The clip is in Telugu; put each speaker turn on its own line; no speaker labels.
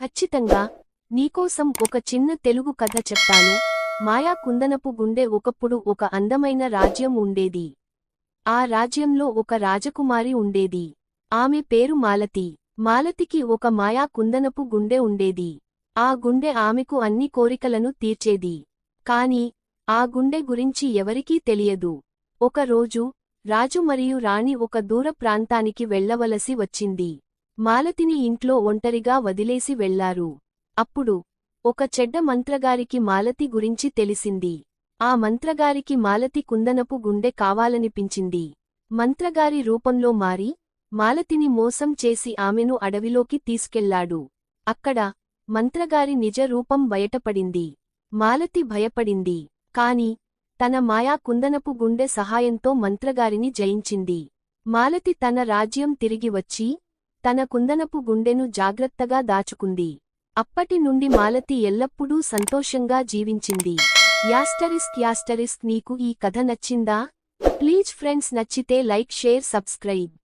ఖచ్చితంగా నీకోసం ఒక చిన్న తెలుగు కథ చెప్తాను. మాయా కుందనపు గుండె ఒకప్పుడు ఒక అందమైన రాజ్యం ఉండేది. ఆ రాజ్యంలో ఒక రాజకుమారి ఉండేది. ఆమె పేరు మాలతి. మాలతికి ఒక మాయా కుందనపు గుండె ఉండేది. ఆ గుండె ఆమెకు అన్ని కోరికలను తీర్చేది. కాని ఆ గుండె గురించి ఎవరికీ తెలియదు. ఒకరోజు రాజు మరియు రాణి ఒక దూర ప్రాంతానికి వెళ్ళవలసి వచ్చింది. మాలతిని ఇంట్లో ఒంటరిగా వదిలేసి వెళ్ళారు. అప్పుడు ఒక చెడ్డ మంత్రగారికి మాలతి గురించి తెలిసింది. ఆ మంత్రగారికి మాలతి కుందనపు గుండె కావాలనిపించింది. మంత్రగారి రూపంలో మారి మాలతిని మోసం చేసి ఆమెను అడవిలోకి తీసుకెళ్ళాడు. అక్కడ మంత్రగారి నిజ రూపం బయటపడింది. మాలతి భయపడింది. కాని తన మాయా కుందనపు గుండె సహాయంతో మంత్రగారిని జయించింది. మాలతి తన రాజ్యం తిరిగి వచ్చి తన కుందనపు గుండెను జాగ్రత్తగా దాచుకుంది. అప్పటి నుండి మాలతి ఎల్లప్పుడూ సంతోషంగా జీవించింది. యాస్టరిస్క్ యాస్టరిస్క్ నీకు ఈ కథ నచ్చిందా? ప్లీజ్ ఫ్రెండ్స్ నచ్చితే లైక్ షేర్ సబ్స్క్రైబ్.